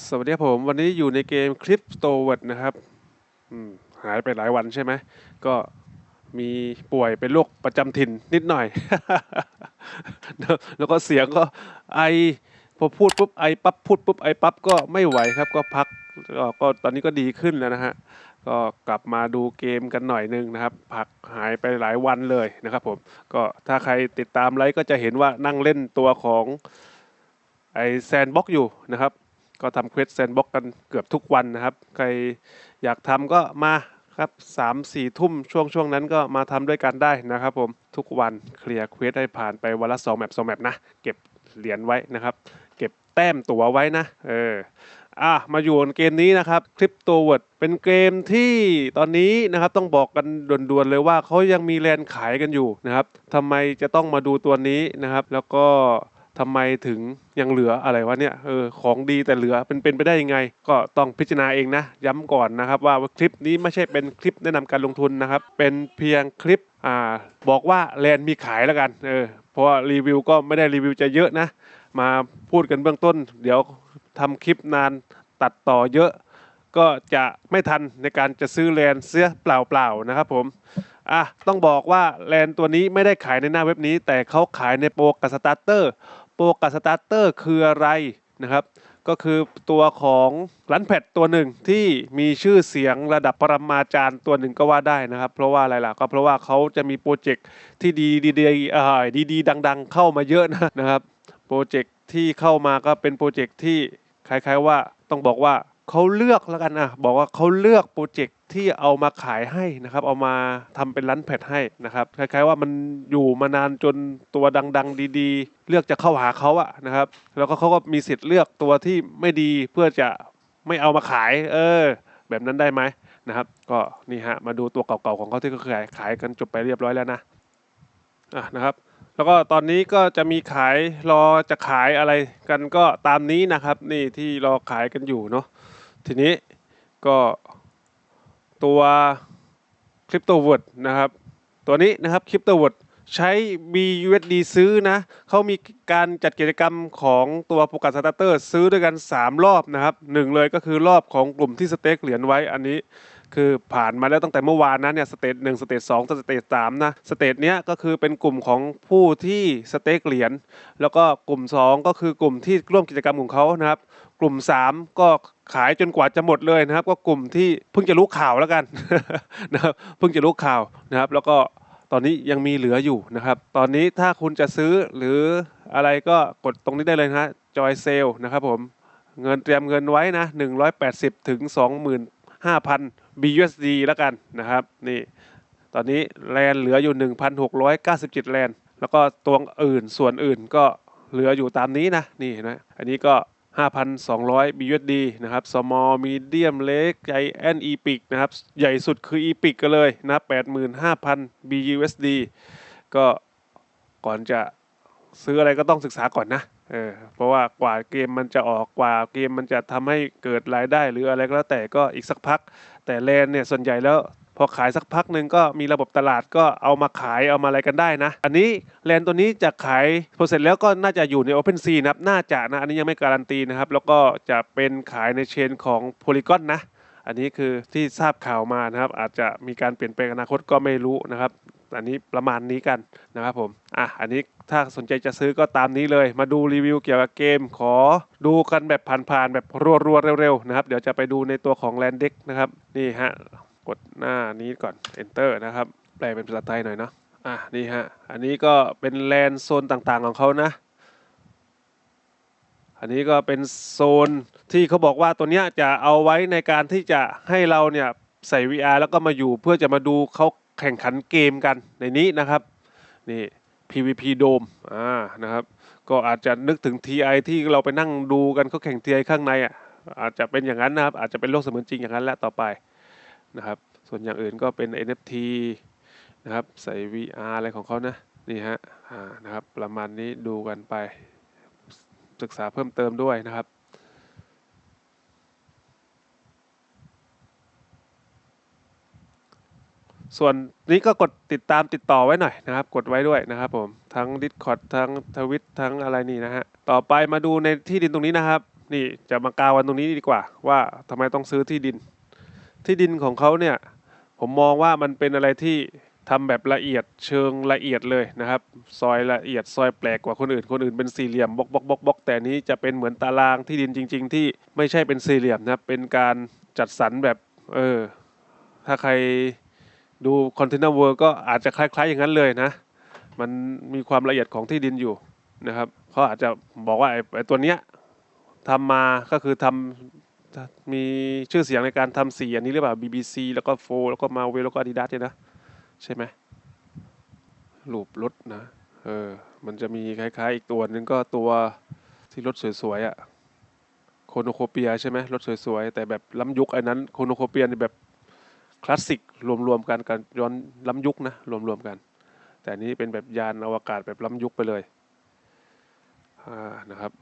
สวัสดีครับผมวันนี้อยู่ในเกมคลิปโตเวิร์ดนะครับหายไปหลายวันใช่ไหมก็มีป่วยเป็นโรคประจำถิ่นนิดหน่อย แล้วก็เสียงก็ไอพอพูดปุ๊บไอปั๊บพูดปุ๊บไอปั๊บก็ไม่ไหวครับก็พักก็ตอนนี้ก็ดีขึ้นแล้วนะฮะก็กลับมาดูเกมกันหน่อยนึงนะครับพักหายไปหลายวันเลยนะครับผมก็ถ้าใครติดตามไลฟ์ก็จะเห็นว่านั่งเล่นตัวของไอแซนบ็อกอยู่นะครับ ก็ทำเควสแซนบ็อกกันเกือบทุกวันนะครับ ใครอยากทำก็มาครับสามสี่ทุ่มช่วงช่วงนั้นก็มาทำด้วยกันได้นะครับผมทุกวันเคลียร์เควสให้ผ่านไปวันละสองแมปสองแมปนะ เก็บเหรียญไว้นะครับ เก็บแต้มตั๋วไว้นะ เอออะมาอยู่เกมนี้นะครับคลิปตัวเวิร์ดเป็นเกมที่ตอนนี้นะครับต้องบอกกันด่วนๆเลยว่าเขายังมีแลนขายกันอยู่นะครับทำไมจะต้องมาดูตัวนี้นะครับ แล้วก็ ทำไมถึงยังเหลืออะไรวะเนี่ยเออของดีแต่เหลือเป็นเป็นไปได้ยังไง ก็ต้องพิจารณาเองนะ ย้ำก่อนนะครับ ว่าคลิปนี้ไม่ใช่เป็นคลิปแนะนำการลงทุนนะครับ เป็นเพียงคลิปอ่าบอกว่าแลนด์มีขายแล้วกันเออเพราะรีวิวก็ไม่ได้รีวิวจะเยอะนะ มาพูดกันเบื้องต้น เดี๋ยวทำคลิปนานตัดต่อเยอะ ก็จะไม่ทันในการจะซื้อแลนเสื้อเปล่าๆนะครับผมอะต้องบอกว่าแลนตัวนี้ไม่ได้ขายในหน้าเว็บนี้ แต่เขาขายในโปรกับสตาร์เตอร์ โปรกับสตาร์เตอร์คืออะไรนะครับก็คือตัวของรันแพดตัวหนึ่งที่มีชื่อเสียงระดับปรมาจารย์ตัวหนึ่งก็ว่าได้นะครับ เพราะว่าอะไรล่ะก็เพราะว่าเขาจะมีโปรเจกต์ที่ดีดีดีดีๆดัง ๆ เข้ามาเยอะนะนะครับโปรเจกต์ที่เข้ามาก็เป็นโปรเจกต์ที่คล้ายๆว่าต้องบอกว่าเขาเลือกแล้วกันนะบอกว่าเขาเลือกโปรเจกต์ ที่เอามาขายให้นะครับเอามาทำเป็นร้านแพดให้นะครับคล้ายๆว่ามันอยู่มานานจนตัวดังๆ ดีๆ เลือกจะเข้าหาเขาอะนะครับแล้วก็เขาก็มีสิทธิ์เลือกตัวที่ไม่ดีเพื่อจะไม่เอามาขาย เออ แบบนั้นได้ไหมนะครับ ก็นี่ฮะมาดูตัวเก่าๆของเขาที่เขาขายขายกันจบไปเรียบร้อยแล้วนะอะนะครับแล้วก็ตอนนี้ก็จะมีขายรอจะขายอะไรกันก็ตามนี้นะครับ นี่ที่รอขายกันอยู่เนาะทีนี้ก็ ตัวคริปโตวอดนะครับ ตัวนี้นะครับคริปโตวอดใช้ BUSD ซื้อนะเขามีการจัดกิจกรรมของตัวโปรกัสสตาร์เตอร์ซื้อด้วยกัน 3 รอบนะครับหนึ่งเลยก็คือรอบของกลุ่มที่สเต็กเหรียญไว้อันนี้ คือผ่านมาแล้วตั้งแต่เมื่อวานนะเนี่ยสเตจหนึ่งสเตจสองสเตจสามนะสเตจเนี้ยก็คือเป็นกลุ่มของผู้ที่สเต็กเหรียญแล้วก็กลุ่ม 2 ก็คือกลุ่มที่ร่วมกิจกรรมของเขานะครับ กลุ่ม 3 ก็ขายจนกว่าจะหมดเลยนะครับ ก็กลุ่มที่เพิ่งจะรู้ข่าวแล้วกันนะครับเพิ่งจะรู้ข่าวนะครับ แล้วก็ตอนนี้ยังมีเหลืออยู่นะครับ ตอนนี้ถ้าคุณจะซื้อหรืออะไรก็กดตรงนี้ได้เลยนะจอยเซลนะครับผมเงินเตรียมเงินไว้นะ180ถึง20,000 5,000 BUSD แล้วกันนะครับนี่ตอนนี้แลนเหลืออยู่ 1,697 แลน แล้วก็ตัวอื่นส่วนอื่นก็เหลืออยู่ตามนี้นะนี่เห็นไหมอันนี้ก็ 5,200 BUSD นะครับ small medium leg giant epic นะครับ ใหญ่สุดคือ epic กันเลยนะ85,000 BUSD ก็ก่อนจะซื้ออะไรก็ต้องศึกษาก่อนนะ เออเพราะว่ากว่าเกมมันจะออกกว่าเกมมันจะทำให้เกิดรายได้หรืออะไรก็แล้วแต่ก็อีกสักพัก แต่แลนเนี่ยส่วนใหญ่แล้วพอขายสักพักหนึ่งก็มีระบบตลาดก็เอามาขายเอามาอะไรกันได้นะ อันนี้แลนตัวนี้จะขายพอเสร็จแล้วก็น่าจะอยู่ใน Open Sea นะครับน่าจะนะ อันนี้ยังไม่การันตีนะครับ แล้วก็จะเป็นขายในเชนของ Polygon นะ อันนี้คือที่ทราบข่าวมานะครับ อาจจะมีการเปลี่ยนแปลงอนาคตก็ไม่รู้นะครับ อันนี้ประมาณนี้กันนะครับผมอะอันนี้ถ้าสนใจจะซื้อก็ตามนี้เลย มาดูรีวิวเกี่ยวกับเกม ขอดูกันแบบผ่านๆแบบรัวๆเร็วๆนะครับ เดี๋ยวจะไปดูในตัวของ Land Deck นะครับ นี่ฮะ กดหน้านี้ก่อน enter นะครับ แปลเป็นภาษาไทยหน่อยเนาะอะนี่ฮะ อันนี้ก็เป็นแลนโซนต่างๆของเขานะอันนี้ก็เป็นโซนที่เขาบอกว่าตัวเนี้ยจะเอาไว้ในการที่จะให้เราเนี่ยใส่ VR แล้วก็มาอยู่เพื่อจะมาดูเขา แข่งขันเกมกันในนี้นะครับนี่ PVP Dome อ่านะครับก็อาจจะนึกถึง TI ที่เราไปนั่งดูกันเขาแข่ง TI ข้างในอะอาจจะเป็นอย่างนั้นนะครับอาจจะเป็นโลกเสมือนจริงอย่างนั้นแหละต่อไปนะครับส่วนอย่างอื่นก็เป็น NFT นะครับใส่ VR อะไรของเขานะนี่ฮะอ่านะครับประมาณนี้ดูกันไปศึกษาเพิ่มเติมด้วยนะครับ ส่วนนี้ก็กดติดตามติดต่อไว้หน่อยนะครับ กดไว้ด้วยนะครับผมทั้ง Discord ทั้งทวิตทั้งอะไรนี่นะฮะต่อไปมาดูในที่ดินตรงนี้นะครับ นี่จะมากาวันตรงนี้ดีกว่า ว่าทำไมต้องซื้อที่ดิน ที่ดินของเขาเนี่ยผมมองว่ามันเป็นอะไรที่ทำแบบละเอียดเชิงละเอียดเลยนะครับ ซอยละเอียดซอยแปลกกว่าคนอื่น คนอื่นเป็นสี่เหลี่ยมบล็อกบล็อกบล็อกบล็อกแต่นี้จะเป็นเหมือนตารางที่ดินจริง ๆ ที่ไม่ใช่เป็นสี่เหลี่ยมนะครับเป็นการจัดสรรแบบเออถ้าใคร ดูคอนเทนเนอร์เวิร์ก็อาจจะคล้ายๆ อย่างนั้นเลยนะ มันมีความละเอียดของที่ดินอยู่นะครับเขาอาจจะบอกว่าไอ้ไอ้ตัวเนี้ยทำมาก็คือทำมีชื่อเสียงในการทำสีอันนี้หรือเปล่า BBC แล้วก็โฟแล้วก็มาเวลแล้วก็อาดิดาสเนี่ยนะ ใช่ไหมรูปรถนะเออมันจะมีคล้ายๆ อีกตัวหนึ่งก็ตัวที่รถสวยๆอะ่ะโคโนโคเปียใช่ไหมรถสวยๆ แต่แบบล้ำยุคไอ้นั้นโคโนโคเปียนี่แบบคลาสสิก รวมๆกันกันย้อนล้ำยุคนะรวมๆกัน แต่นี้เป็นแบบยานอวกาศแบบล้ำยุคไปเลยนะครับ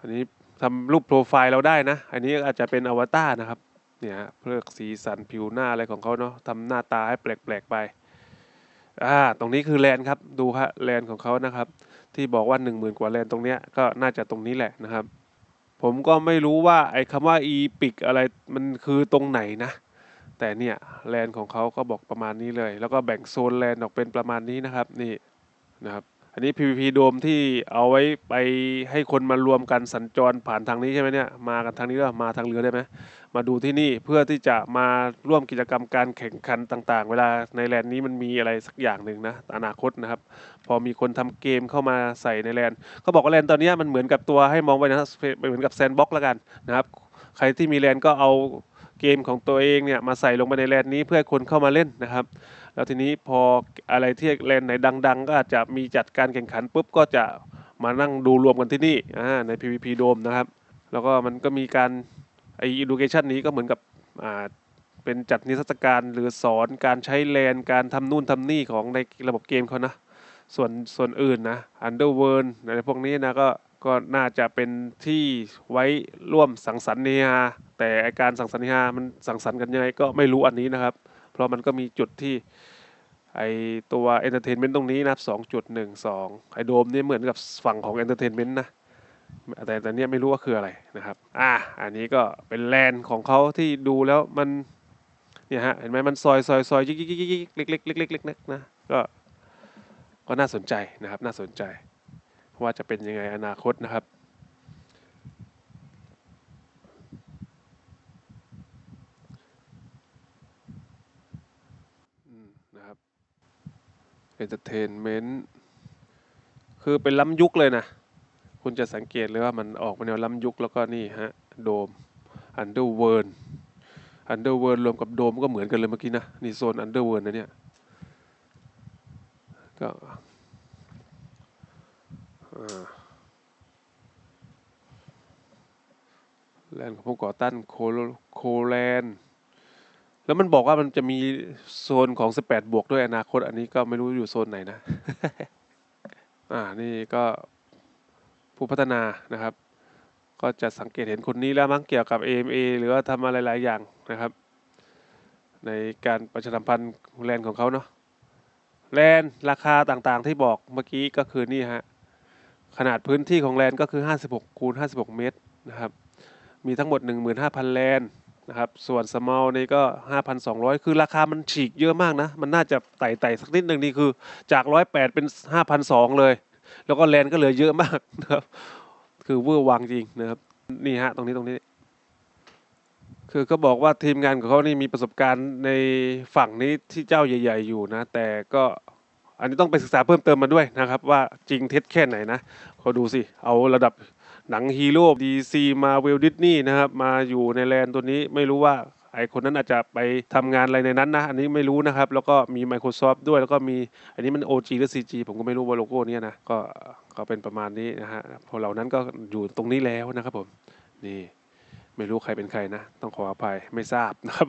อันนี้ทำรูปโปรไฟล์เราได้นะ อันนี้อาจจะเป็นอวตารนะครับ เนี่ยเพื่อสีสันผิวหน้าอะไรของเขาเนาะทำหน้าตาให้แปลกๆไป อ่า ตรงนี้คือแลนครับ ดูฮะแลนของเขานะครับ ที่บอกว่าหนึ่งหมื่นกว่าแลนตรงเนี้ย ก็น่าจะตรงนี้แหละนะครับ ผมก็ไม่รู้ว่าไอ้คำว่า e p i c อะไรมันคือตรงไหนนะ แต่เนี่ยแลนของเขาก็บอกประมาณนี้เลย แล้วก็แบ่งโซนแลนออกเป็นประมาณนี้นะครับนี่นะครับอันนี้ PVP โดมที่เอาไว้ไปให้คนมารวมกันสัญจรผ่านทางนี้ใช่ไหมเนี่ยมากันทางนี้แล้วมาทางเรือได้ไหมมาดูที่นี่เพื่อที่จะมาร่วมกิจกรรมการแข่งขันต่าง ๆ เวลาในแลนด์นี้มันมีอะไรสักอย่างหนึ่งนะอนาคตนะครับ พอมีคนทำเกมเข้ามาใส่ในแลนด์เขาบอกว่าแลนด์ตอนนี้มันเหมือนกับตัวให้มองไว้นะเหมือนกับแซนด์บ็อกแล้วกันนะครับใครที่มีแลนด์ก็เอา เกมของตัวเองเนี่ยมาใส่ลงไปในแลนนี้เพื่อให้คนเข้ามาเล่นนะครับ แล้วทีนี้พออะไรที่แลนไหนดัง ๆ ก็อาจจะมีจัดการแข่งขันปุ๊บก็จะมานั่งดูรวมกันที่นี่ใน PVP โดมนะครับ แล้วก็มันก็มีการไอ education นี้ก็เหมือนกับเป็นจัดนิทรรศการหรือสอนการใช้แลนการทำนู่นทำนี่ของในระบบเกมเขานะ ส่วนส่วนอื่นนะ Underworld อะไรพวกนี้นะก็ ก็น่าจะเป็นที่ไว้ร่วมสังสรรค์เนฮาแต่ไอการสังสรรค์เนฮามันสังสรรค์กันยังไงก็ไม่รู้อันนี้นะครับ เพราะมันก็มีจุดที่ไอตัว Entertainment ตรงนี้นะ2.12ไอโดมนี่เหมือนกับฝั่งของ Entertainment นต์นะแต่แต่เนี้ยไม่รู้ว่าคืออะไรนะครับ อะอันนี้ก็เป็นแลนด์ของเขาที่ดูแล้วมันเนี่ยฮะเห็นไหมมันซอยซอยซอยยิกยิกยิกยิกเล็กเล็กเล็กเล็กเล็กๆนะก็ก็น่าสนใจนะครับน่าสนใจ ว่าจะเป็นยังไงอนาคตนะครับ นะครับ Entertainment คือเป็นล้ำยุคเลยนะ คุณจะสังเกตเลยว่ามันออกมาแนวล้ำยุคแล้วก็นี่ฮะ โดม Underworld Underworld รวมกับโดมก็เหมือนกันเลยเมื่อกี้นะ นี่โซน Underworld นนะเนี่ย ก็ แลนด์ของผู้ก่อตั้งโคโลโคแลนด์แล้วมันบอกว่ามันจะมีโซนของ 18 บวกด้วยอนาคต อันนี้ก็ไม่รู้อยู่โซนไหนนะ อ่า นี่ก็ผู้พัฒนานะครับ ก็จะสังเกตเห็นคนนี้แล้วมั้งเกี่ยวกับ AMA หรือว่าทำอะไรหลายอย่างนะครับ ในการประชาสัมพันธ์แลนของเขาเนาะแลนราคาต่างๆที่บอกเมื่อกี้ก็คือนี่ฮะ ขนาดพื้นที่ของแลนก็คือ 56คูณ56 เมตรนะครับ มีทั้งหมด 15,000 แลนนะครับ ส่วน small นี่ก็ 5,200 คือราคามันฉีกเยอะมากนะ มันน่าจะไต่ไต่สักนิดหนึ่งนี่คือจาก 108 เป็น 5,200 เลย แล้วก็แลนก็เหลือเยอะมากนะครับ คือเวอร์วังจริงนะครับ นี่ฮะตรงนี้ตรงนี้ คือเขาบอกว่าทีมงานของเขานี่มีประสบการณ์ในฝั่งนี้ที่เจ้าใหญ่ ๆ อยู่นะ แต่ก็ อันนี้ต้องไปศึกษาเพิ่มเติมมาด้วยนะครับ ว่าจริงเท็จแค่ไหนนะเขาดูสิ เอาระดับหนังฮีโร่ดีซีมาเวลดิสนีย์นะครับ มาอยู่ในแลนด์ตัวนี้ไม่รู้ว่าไอคนนั้นอาจจะไปทำงานอะไรในนั้นนะ อันนี้ไม่รู้นะครับ แล้วก็มี Microsoft ด้วยแล้วก็มีอันนี้มัน OG หรือ CG ผมก็ไม่รู้ว่าโลโก้เนี้ยนะก็ก็เป็นประมาณนี้นะฮะพอเหล่านั้นก็อยู่ตรงนี้แล้วนะครับผมนี่ไม่รู้ใครเป็นใครนะ ต้องขออภัยไม่ทราบนะครับ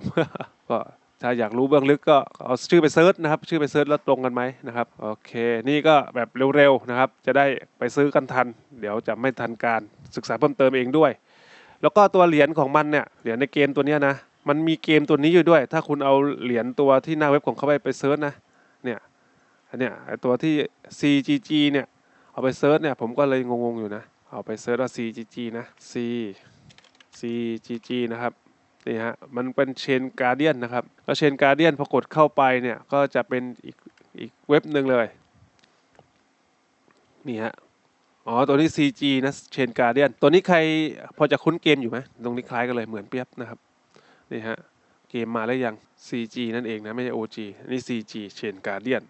ก็ ถ้าอยากรู้เบื้องลึกก็เอาชื่อไปเซิร์ชนะครับ ชื่อไปเซิร์ชแล้วตรงกันไหมนะครับ โอเค นี่ก็แบบเร็วๆนะครับ จะได้ไปซื้อกันทัน เดี๋ยวจะไม่ทันการศึกษาเพิ่มเติมเองด้วย แล้วก็ตัวเหรียญของมันเนี่ย เหรียญในเกมตัวนี้นะ มันมีเกมตัวนี้อยู่ด้วย ถ้าคุณเอาเหรียญตัวที่หน้าเว็บของเขาไปไปเซิร์ชนะ เนี่ย อันเนี้ยไอตัวที่ CGG เนี่ย เอาไปเซิร์ชเนี่ย ผมก็เลยงงๆอยู่นะ เอาไปเซิร์ชว่า CGG นะ C CGG นะครับ นี่ฮะมันเป็นเชนการเดียนนะครับแล้วเชนการเดียนพอกดเข้าไปเนี่ยก็จะเป็นอีกอีกเว็บหนึ่งเลยนี่ฮะอ๋อ ตัวนี้ CG นะเชนการเดียนตัวนี้ใครพอจะคุ้นเกมอยู่ไหมตรงนี้คล้ายกันเลยเหมือนเปียบนะครับนี่ฮะเกมมาแล้วยัง CG นั่นเองนะไม่ใช่ OG นี่ CG เชนการเดียน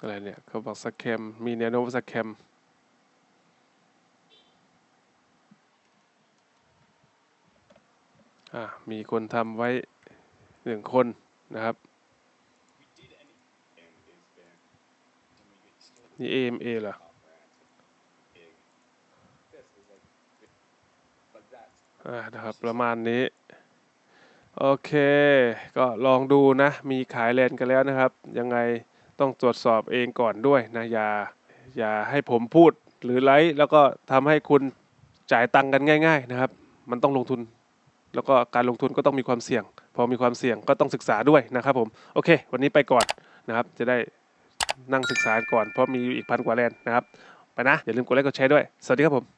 อะไรเนี่ยเขาบอกสแคมมีแนวโน้มสแคม อ่า มีคนทำไว้หนึ่งคนนะครับนี่ AMA เหรออ่านะครับประมาณนี้ โอเค ก็ลองดูนะ มีขายแลนกันแล้วนะครับ ยังไงต้องตรวจสอบเองก่อนด้วยนะ อย่า อย่าให้ผมพูดหรือไลฟ์แล้วก็ทำให้คุณจ่ายตังค์กันง่าย ๆ นะครับ มันต้องลงทุน แล้วก็การลงทุนก็ต้องมีความเสี่ยง พอมีความเสี่ยงก็ต้องศึกษาด้วยนะครับผม โอเค วันนี้ไปก่อนนะครับ จะได้นั่งศึกษาก่อน เพราะมีอีกพันกว่าแลนนะครับ ไปนะ อย่าลืมกดไลค์กดแชร์ด้วย สวัสดีครับผม